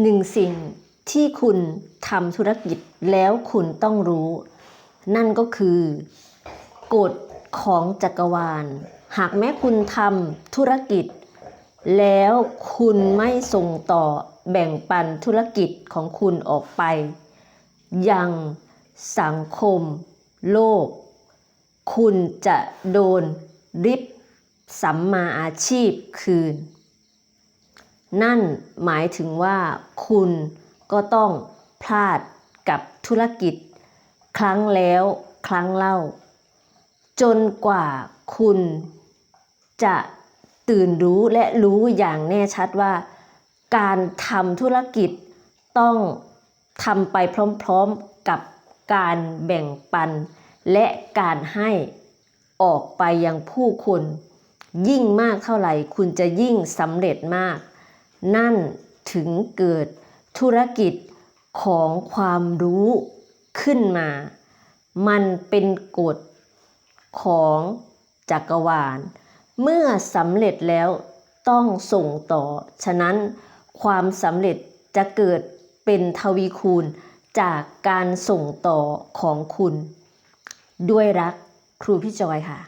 หนึ่งสิ่งที่คุณทำธุรกิจแล้วคุณต้องรู้ นั่นก็คือกฎของจักรวาล หากแม้คุณทำธุรกิจ แล้วคุณไม่ส่งต่อแบ่งปันธุรกิจของคุณออกไป ยังสังคมโลก คุณจะโดนริบสัมมาอาชีพคืน นั่นหมายถึงว่าคุณก็ต้องพลาดกับธุรกิจ ครั้งแล้วครั้งเล่า จนกว่าคุณจะตื่นรู้และรู้อย่างแน่ชัดว่า การทำธุรกิจต้องทำไปพร้อมๆกับการแบ่งปัน และการให้ออกไปยังผู้คน ยิ่งมากเท่าไหร่คุณจะยิ่งสำเร็จมาก นั่นถึงเกิดธุรกิจของความรู้ขึ้นมา มันเป็นกฎของจักรวาล เมื่อสำเร็จแล้วต้องส่งต่อ ฉะนั้นความสำเร็จจะเกิดเป็นทวีคูณจากการส่งต่อของคุณ ด้วยรักครูพี่จอยค่ะ